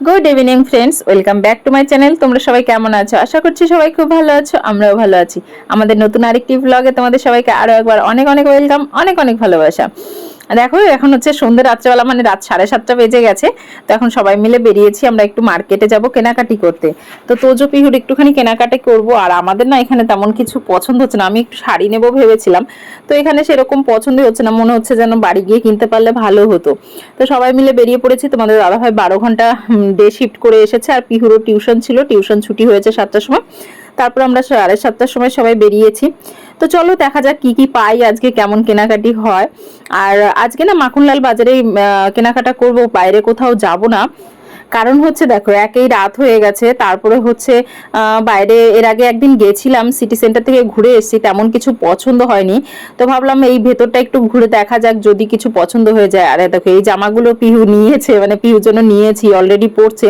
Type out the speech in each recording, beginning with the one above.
Good evening friends welcome back to my channel তোমরা সবাই কেমন আছো? আশা করছি সবাই খুব ভালো আছো, আমরাও ভালো আছি। আমাদের নতুন আরেকটি ব্লগে তোমাদের সবাইকে আরও একবার অনেক অনেক ওয়েলকাম অনেক অনেক ভালোবাসা। দেখো, এখন হচ্ছে সন্ধ্যে রাত্রেবেলা মানে রাত সাড়ে সাতটা বেজে গেছে। তো এখন সবাই মিলে বেরিয়েছি, আমরা একটু মার্কেটে যাব কেনাকাটি করতে। তো তোজো পিহুর একটুখানি কেনাকাটি করব, আর আমাদের না এখানে তেমন কিছু পছন্দ হচ্ছে না। আমি একটু শাড়ি নেব ভেবেছিলাম। তো এখানে সেরকম পছন্দই হচ্ছে না, মনে হচ্ছে যেন বাড়ি গিয়ে কিনতে পারলে ভালো হতো। তো সবাই মিলে বেরিয়ে পড়েছি, তোমাদের দাদাভাই বারো ঘণ্টা ডে শিফট করে এসেছে, আর পিহুরও টিউশন ছিল। টিউশন ছুটি হয়েছে সাতটার সময়। তারপর আমরা আড়াই সাতটার সময় সবাই বেরিয়েছি। তো চলো দেখা যাক কি কি পাই আজকে, কেমন কেনাকাটি হয়। আর আজকে না মাখনলাল বাজারে কেনাকাটা করব, বাইরে কোথাও যাব না। কারণ হচ্ছে দেখো, একেই রাত হয়ে গেছে, তারপরে হচ্ছে বাইরে এর আগে একদিন গেছিলাম সিটি সেন্টার থেকে ঘুরে এসেছি, তেমন কিছু পছন্দ হয়নি। তো ভাবলাম এই ভেতরটা একটু ঘুরে দেখা যাক, যদি কিছু পছন্দ হয়ে যায়। আরে দেখো, এই জামাগুলো পিহু নিয়েছে মানে পিহুর জন্য নিয়েছি অলরেডি পরছে।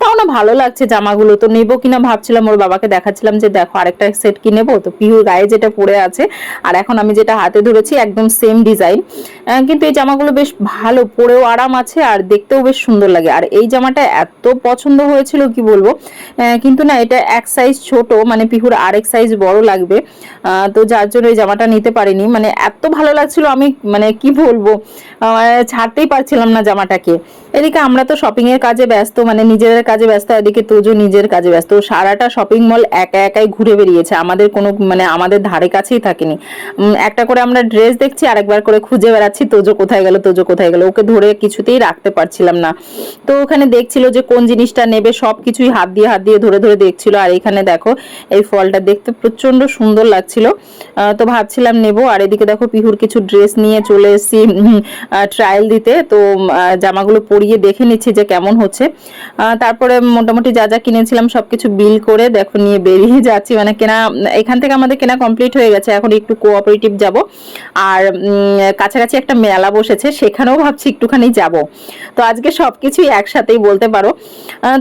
তাও না ভালো লাগছে জামাগুলো, তো নেব কিনা ভাবছিলাম, ওর বাবাকে দেখাচ্ছিলাম যে দেখো, আরেকটা সেট কি নেব? তো পিহুর গায়ে যেটা পরে আছে, আর এখন আমি যেটা হাতে ধরেছি, একদম সেম ডিজাইন কিন্তু এই জামাগুলো বেশ ভালো, পরেও আরাম আছে, আর দেখতেও বেশ সুন্দর লাগে। আর এই জামাটা এত পছন্দ হয়েছিল, কি বলব? কিন্তু না, এটা এক সাইজ ছোট মানে পিহুর আরেক সাইজ বড় লাগবে। তো যার জন্য এই জামাটা নিতে পারিনি। মানে এত ভালো লাগছিল, আমি মানে কি বলব? ছাড়তেই পারছিলাম না জামাটাকে। এদিকে আমরা তো শপিং এর কাজে ব্যস্ত মানে নিজেদের কাজে ব্যস্ত এদিকে তোজো নিজের কাজে ব্যস্ত। সারাটা শপিং মল একা একাই ঘুরে বেরিয়েছে। আমাদের কোনো মানে আমাদের ধারে কাছেই থাকেনি। একটা করে আমরা ড্রেস দেখছি আরেকবার করে খুঁজে বেড়াচ্ছি তোজো কোথায় গেল তোজো কোথায় গেল। ওকে ধরে কিছুতেই রাখতে পারছিলাম না। তো ওখানে দেখছিল যে কোন জিনিসটা নেবে সব কিছুই হাত দিয়ে হাত দিয়ে ধরে ধরে দেখছিল। আর এখানে দেখো এই ফলটা দেখতে প্রচণ্ড সুন্দর লাগছিল। তো ভাবছিলাম নেব। আর এদিকে দেখো পিহুর কিছু ড্রেস নিয়ে চলে এসেছি ট্রায়াল দিতে। তো জামাগুলো আহ, পরিয়ে দেখে নিচ্ছি যে কেমন হচ্ছে। তারপরে মোটামুটি যা যা কিনেছিলাম সবকিছু বিল করে দেখো নিয়ে বেরিয়ে যাচ্ছি। মানে কেনা, এখান থেকে আমাদের কেনা কমপ্লিট হয়ে গেছে। এখন একটু কোঅপারেটিভ যাব। আর কাছাকাছি একটা মেলা বসেছে, সেখানেও ভাবছি একটুখানি যাব। তো আজকে সবকিছুই একসাথেই বলতে পারো।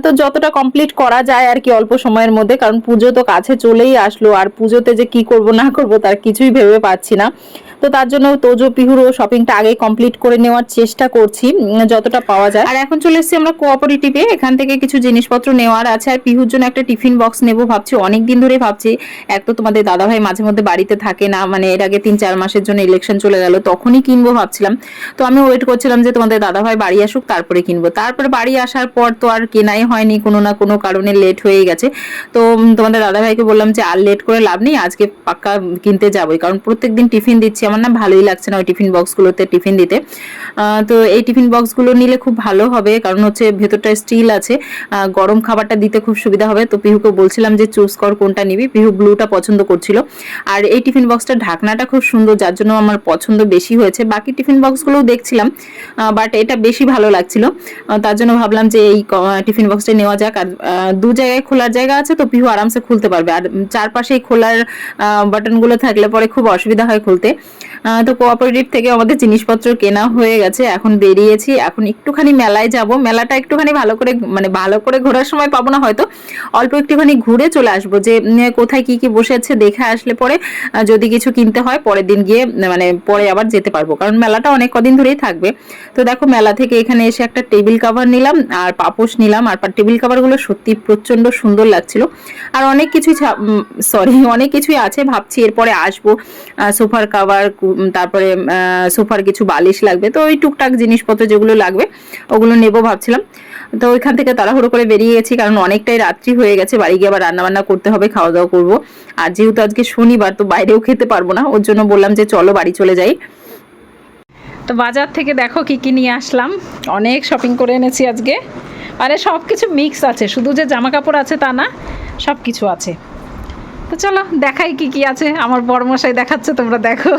তো যতটা কমপ্লিট করা যায় আর কি অল্প সময়ের মধ্যে, কারণ পুজো তো কাছে চলেই আসলো। আর পুজোতে যে কি করব না করব তার কিছুই ভেবে পাচ্ছি না। তো তার জন্য তোজো পিহুরও শপিংটা আগে কমপ্লিট করে নেওয়ার চেষ্টা করছি যতটা পাওয়া যায়। আর এখন চলে এসেছি আমরা কোঅপারেটিভে এখান থেকে কিছু জিনিসপত্র নেওয়ার আছে। আর পিহুর জন্য একটা টিফিন বক্স নেব ভাবছি অনেক দিন ধরে ভাবছি, এক তো তোমাদের দাদাভাই মাঝে মধ্যে বাড়িতে থাকে না মানে এর আগে তিন, চার মাসের জন্য ইলেকশন চলে গেল, তখনই কিনবো ভাবছিলাম। তো আমি ওয়েট করছিলাম যে তোমাদের দাদাভাই বাড়ি আসুক, তারপরে কিনবো। তারপরে বাড়ি আসার পর তো আর কেনাই হয়নি, কোনো না কোনো কারণে লেট হয়ে গেছে। তো তোমাদের দাদাভাইকে বললাম যে আর লেট করে লাভ নেই, আজকে পাক্কা কিনতে যাবোই, কারণ প্রত্যেকদিন টিফিন দিচ্ছি আমার না ভালোই লাগছে না ওই টিফিন বক্সগুলোতে টিফিন দিতে। তো এই টিফিন বক্সগুলো নিলে খুব ভালো হবে কারণ হচ্ছে ভেতরটা স্টিল আছে। গরম খাবারটা দিতে খুব সুবিধা হবে। তো পিহুকে বলছিলাম যে চুজ কর কোনটা নিবি। পিহু ব্লুটা পছন্দ করছিল। আর এই টিফিন বক্সটার ঢাকনাটা খুব সুন্দর যার জন্য আমার পছন্দ বেশি হয়েছে। বাকি টিফিন বক্সগুলোও দেখছিলাম বাট এটা বেশি ভালো লাগছিল। তার জন্য ভাবলাম যে এই টিফিন বক্সটা নেওয়া যাক। আর দু জায়গায় খোলার জায়গা আছে তো পিহু আরামসে খুলতে পারবে। আর উম, চারপাশেই খোলার বাটনগুলো থাকলে পরে খুব অসুবিধা হয় খুলতে। তো কোঅপারেটিভ থেকে আমাদের জিনিসপত্র কেনা হয়ে গেছে, এখন বেরিয়েছি, এখন একটুখানি মেলায় যাব। মেলাটা একটুখানি ভালো করে মানে ভালো করে ঘোরার সময় পাবো না, হয়তো অল্প একটুখানি ঘুরে চলে আসব। যে কোথায় কি কি বসে আছে দেখে আসলে পরে যদি কিছু কিনতে হয়, পরের দিন গিয়ে মানে পরে আবার যেতে পারব। কারণ মেলাটা অনেক কদিন ধরেই থাকবে। তো দেখো, মেলা থেকে এখানে এসে একটা টেবিল কাভার নিলাম, আর পাপোশ নিলাম, আর টেবিল কাভারগুলো সত্যি প্রচণ্ড সুন্দর লাগছিল। আর অনেক কিছুই সরি অনেক কিছুই আছে, ভাবছি এরপরে আসব সোফার কাভার তারপরে সোফার কিছু বালিশ লাগবে। তো ওই টুকটাক জিনিসপত্র যেগুলো লাগবে, ওগুলো নেব ভাবছিলাম। তো ওইখান থেকে তাড়াহুড়ো করে বেরিয়ে গেছি, কারণ অনেকটাই রাত্রি হয়ে গেছে। বাড়ি গিয়ে আবার রান্না বান্না করতে হবে খাওয়া দাওয়া করব। আর যেহেতু আজকে শনিবার, তো বাইরেও খেতে পারব না। ওর জন্য বললাম যে চলো বাড়ি চলে যাই। তো বাজার থেকে দেখো কি কি নিয়ে আসলাম। অনেক শপিং করে এনেছি আজকে। মানে সব কিছু মিক্স আছে। শুধু যে জামা কাপড় আছে তা না সব কিছু আছে। তো চলো দেখাই কি কি আছে। আমার বড়মশাই দেখাচ্ছে তোমরা দেখো।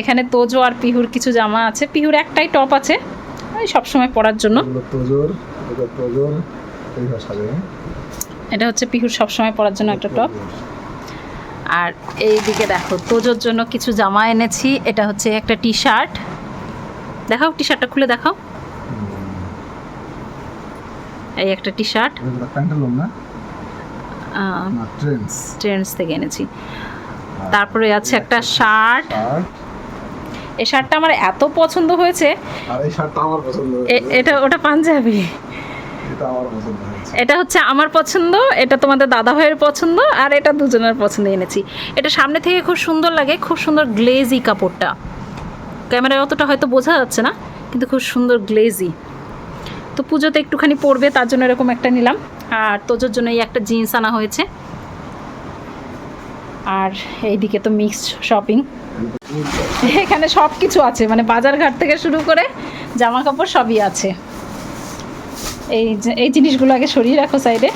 এখানে তোজো আর পিহুর কিছু জামা আছে। পিহুর একটাই টপ আছে ওই সবসময় পরার জন্য। তোজোর এটা হচ্ছে পিহুর সবসময় পরার জন্য একটা টপ আর এই দিকে দেখো তোজোর জন্য কিছু জামা এনেছি। এটা হচ্ছে একটা টি শার্ট দেখাও টি শার্টটা খুলে দেখাও। এই একটা টি শার্ট ট্রেন্ডস থেকে এনেছি। তারপরে আছে একটা শার্ট এই শার্টটা আমার এত পছন্দ হয়েছে। আর এই শার্টটা আমার পছন্দ এটা ওটা পাঞ্জাবি। এটা হচ্ছে আমার পছন্দ এটা তোমাদের দাদা ভাইয়ের পছন্দ আর এটা দুজনের পছন্দ এনেছি। এটা সামনে থেকে খুব সুন্দর লাগে খুব সুন্দর গ্লেজি কাপড়টা। ক্যামেরায় অতটা হয়তো বোঝা যাচ্ছে না কিন্তু খুব সুন্দর গ্লেজি তো পুজোতে একটুখানি পরবে তার জন্য এরকম একটা নিলাম। আর তোজোর জন্য এই একটা জিন্স আনা হয়েছে। আর এইদিকে তো মিক্সড শপিং এখানে সব কিছু আছে মানে বাজারঘাট থেকে শুরু করে জামা কাপড় সবই আছে। এই এই জিনিসগুলো আগে সরিয়ে রাখো সাইডে।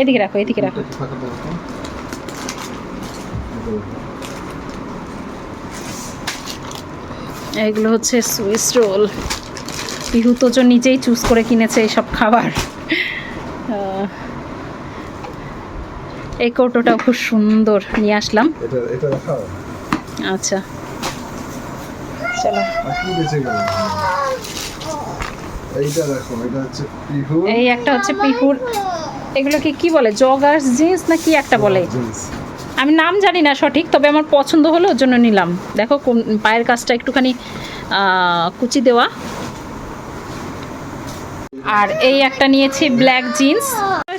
এদিকে রাখো এদিকে রাখো উল্টে থাকা দরকার। এটা দেখো। এগুলো হচ্ছে সুইস রোল পিহু তো যে নিজেই চুজ করে কিনেছে এইসব খাবার। এই কৌটোটাও খুব সুন্দর। নিয়ে আসলাম। আচ্ছা। চলো। এই একটা হচ্ছে পিহুর। এগুলোকে কি বলে? জগার্স জিন্স না কি একটা বলে? জিন্স। আমি নাম জানি না সঠিক, তবে আমার পছন্দ হলো, ওর জন্য নিলাম। দেখো পায়ের কাজটা একটুখানি কুচি দেওয়া। আর এই একটা নিয়েছি ব্ল্যাক জিন্স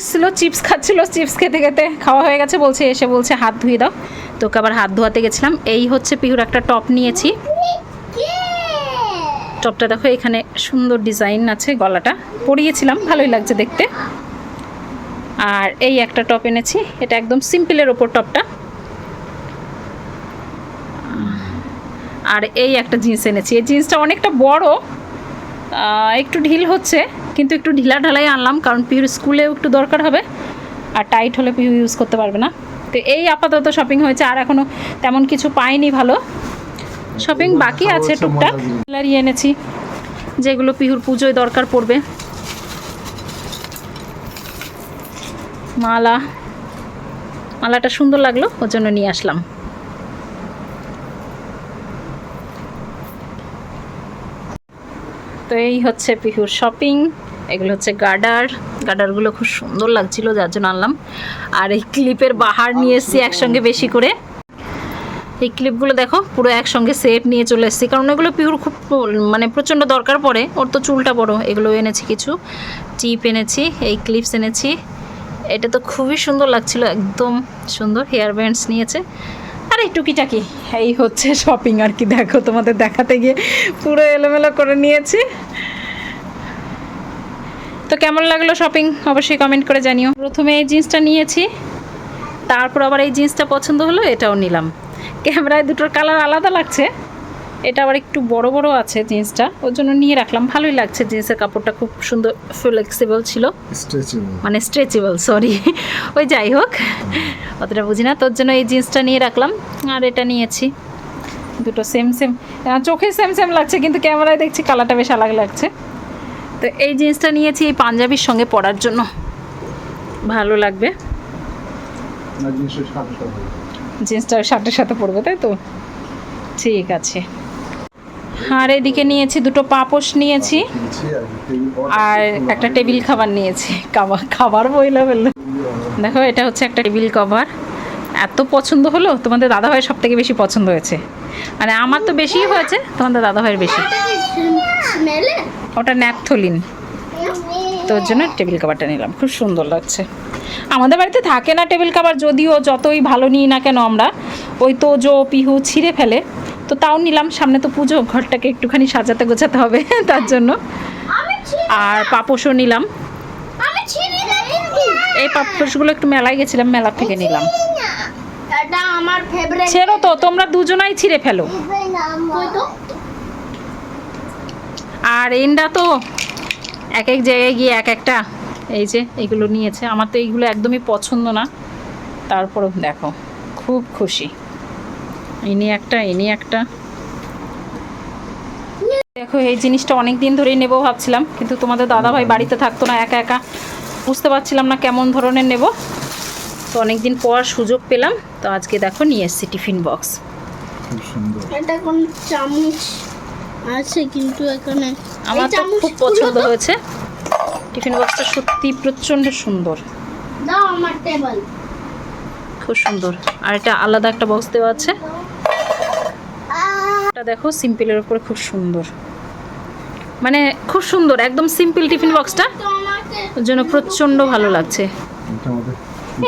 ছিল চিপস খাচ্ছিল চিপস খেতে খেতে খাওয়া হয়ে গেছে, বলছে, এসে বলছে, হাত ধুয়ে দাও। তোকে আবার হাত ধোয়াতে গেছিলাম। এই হচ্ছে পিহুর একটা টপ নিয়েছি। টপটা দেখো, এখানে সুন্দর ডিজাইন আছে গলাটা। পরিয়েছিলাম, ভালোই লাগছে দেখতে। আর এই একটা টপ এনেছি। এটা একদম সিম্পলের ওপর টপটা আর এই একটা জিন্স এনেছি। এই জিন্সটা অনেকটা বড় একটু ঢিল হচ্ছে কিন্তু একটু ঢিলা ঢালাই আনলাম কারণ পিউর স্কুলেও একটু দরকার হবে আর টাইট হলে পিহু ইউজ করতে পারবে না। তো এই আপাতত শপিং হয়েছে আর এখনও তেমন কিছু পাইনি ভালো। শপিং বাকি আছে টুকটাক। এনেছি যেগুলো পিহুর পুজোয় দরকার পড়বে। মালা। মালাটা সুন্দর লাগল ওর জন্য নিয়ে আসলাম। তো এই হচ্ছে পিহুর শপিং এগুলো হচ্ছে গার্ডার। গার্ডারগুলো খুব সুন্দর লাগছিল, যার জন্য আনলাম। আর এই ক্লিপের বাহার নিয়ে এসেছি একসঙ্গে বেশি করে। এই ক্লিপগুলো দেখো, পুরো একসঙ্গে সেট নিয়ে চলে এসেছি। কারণ এগুলো পিওর খুব মানে প্রচণ্ড দরকার পড়ে। ওর তো চুলটা বড়, এগুলো এনেছি কিছু। টিপ এনেছি, এই ক্লিপস এনেছি। এটা তো খুবই সুন্দর লাগছিল, একদম সুন্দর হেয়ার ব্যান্ডস নিয়েছে। আর, টুকিটাকি, এই হচ্ছে শপিং আর কি, দেখো তোমাদের দেখাতে গিয়ে পুরো এলোমেলো করে নিয়েছি। তো কেমন লাগল শপিং অবশ্যই কমেন্ট করে জানিও। প্রথমে এই জিন্সটা নিয়েছি, তারপর আবার এই জিন্সটা পছন্দ হলো, এটাও নিলাম। ক্যামেরায় দুটোর কালার আলাদা লাগছে এটা আবার একটু বড় বড় আছে জিন্সটা। ওর জন্য নিয়ে রাখলাম। ভালোই লাগছে জিন্সের কাপড়টা। খুব সুন্দর ফ্লেক্সিবল ছিল। মানে স্ট্রেচেবল সরি ওই যাই হোক। অতটা বুঝি না। তোর জন্য এই জিন্সটা নিয়ে রাখলাম। আর এটা নিয়েছি। দুটো সেম সেম চোখে সেম সেম লাগছে কিন্তু ক্যামেরায় দেখছি কালারটা বেশ আলাদা লাগছে। তো এই জিন্সটা নিয়েছি এই পাঞ্জাবির সঙ্গে পরার জন্য। ভালো লাগবে। জিন্সটা শার্টের সাথে পরবে তাই তো? ঠিক আছে। আর এদিকে নিয়েছি, দুটো পাপোশ নিয়েছি আর একটা টেবিল খাবার নিয়েছি। খাবার খাবার বইলা বলল দেখো, এটা হচ্ছে একটা টেবিল কভার। এত পছন্দ হলো, তোমাদের দাদাভাইয়ের সব থেকে বেশি পছন্দ হয়েছে। মানে আমার তো বেশিই হয়েছে, তোমাদের দাদাভাইয়ের বেশি। ওটা ন্যাপথলিন। তো ওর জন্য টেবিল কাভারটা নিলাম, খুব সুন্দর লাগছে। আমাদের বাড়িতে থাকে না টেবিল কাভার, যদিও যতই ভালো নিই না কেন আমরা, ওই তো জো পিহু ছিঁড়ে ফেলে। তো তাও নিলাম সামনে তো পুজো ঘরটাকে একটুখানি সাজাতে গোছাতে হবে তার জন্য। আর পাপোশও নিলাম। এই পাপোশগুলো একটু মেলায় গেছিলাম মেলা থেকে নিলাম। ছেড়ো তো তোমরা দুজনাই ছিঁড়ে ফেলো। আর এন্ডা তো এক এক জায়গায় গিয়ে এক একটা। এই যে এগুলো নিয়েছে। আমার তো এইগুলো একদমই পছন্দ না। তারপরেও দেখো খুব খুশি। ইনি একটা ইনি একটা। দেখো এই জিনিসটা অনেক দিন ধরেই নেব ভাবছিলাম কিন্তু তোমাদের দাদাভাই বাড়িতে থাকতো না একা একা। বুঝতে পারছিলাম না কেমন ধরনের নেব। তো অনেক দিন পর সুযোগ পেলাম তো আজকে দেখো নিয়ে এসেছি টিফিন বক্স। খুব সুন্দর। এটা কোন চামচ আছে কিন্তু এখানে? আমার তো খুব পছন্দ হয়েছে। টিফিন বক্সটা সত্যি প্রচণ্ড সুন্দর। দাও আমার টেবিল। খুব সুন্দর। আর এটা আলাদা একটা বক্স দেওয়া আছে। এটা দেখো সিম্পলের উপরে খুব সুন্দর। মানে খুব সুন্দর একদম সিম্পল টিফিন বক্সটা। তো ওর জন্য প্রচণ্ড ভালো লাগছে।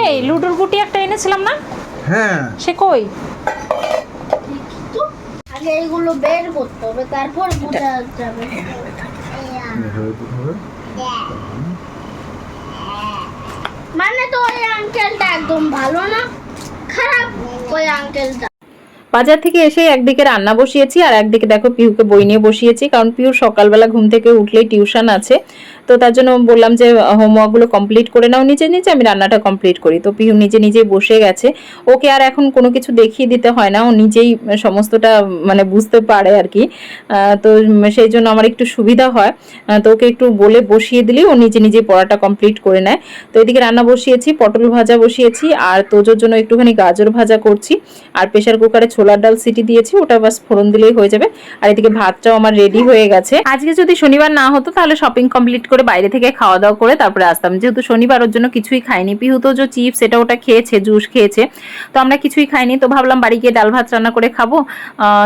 এই লুডোর গুটি একটা এনেছিলাম না? হ্যাঁ। সে কই? আগে এগুলো বের করতে হবে তারপর বোঝা যাবে। এভাবে করতে হবে মানে তো ওই আঙ্কেলটা একদম ভালো না খারাপ ওই আঙ্কেলটা বাজার থেকে এসে একদিকে রান্না বসিয়েছি আর একদিকে দেখো পিউকে বই নিয়ে বসিয়েছি, কারণ পিউর সকালবেলা ঘুম থেকে উঠলেই টিউশন আছে। তো তার জন্য বললাম যে হোমওয়ার্কগুলো কমপ্লিট করে নাও, নিজে নিজে আমি রান্নাটা কমপ্লিট করি। তো পিহু নিজে নিজেই বসে গেছে। ওকে আর এখন কোনো কিছু দেখিয়ে দিতে হয় না, ও নিজেই সমস্তটা মানে বুঝতে পারে আর কি। তো সেই জন্য আমার একটু সুবিধা হয়। তো ওকে একটু বলে বসিয়ে দিলেই ও নিজে নিজে পড়াটা কমপ্লিট করে নেয়। তো এদিকে রান্না বসিয়েছি, পটল ভাজা বসিয়েছি, আর তোজোর জন্য একটুখানি গাজর ভাজা করছি। আর প্রেশার কুকারে ছোলার ডাল সিটি দিয়েছি, ওটা বাস ফোড়ন দিলেই হয়ে যাবে। আর এদিকে ভাতটাও আমার রেডি হয়ে গেছে। আজকে যদি শনিবার না হতো, তাহলে শপিং কমপ্লিট করে বাইরে থেকে খাওয়া দাওয়া করে তারপরে আসতাম। যেহেতু শনিবার ওর জন্য কিছুই খাইনি পিহু তো যে চিপস এটা ওটা খেয়েছে, জুস খেয়েছে, তো আমরা কিছুই খাইনি। তো ভাবলাম বাড়ি গিয়ে ডাল ভাত রান্না করে খাব।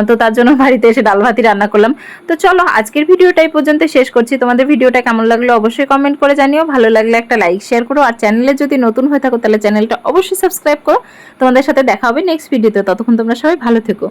তো তার জন্য বাড়িতে এসে ডাল ভাতই রান্না করলাম। তো চলো আজকের ভিডিওটা এই পর্যন্ত শেষ করছি। তোমাদের ভিডিওটা কেমন লাগল অবশ্যই কমেন্ট করে জানিও। ভালো লাগলে একটা লাইক শেয়ার করো। আর চ্যানেলে যদি নতুন হয়ে থাকো, তাহলে চ্যানেলটা অবশ্যই সাবস্ক্রাইব করো। তোমাদের সাথে দেখা হবে নেক্সট ভিডিওতে ততক্ষণ তোমরা সবাই ভালো থেকো।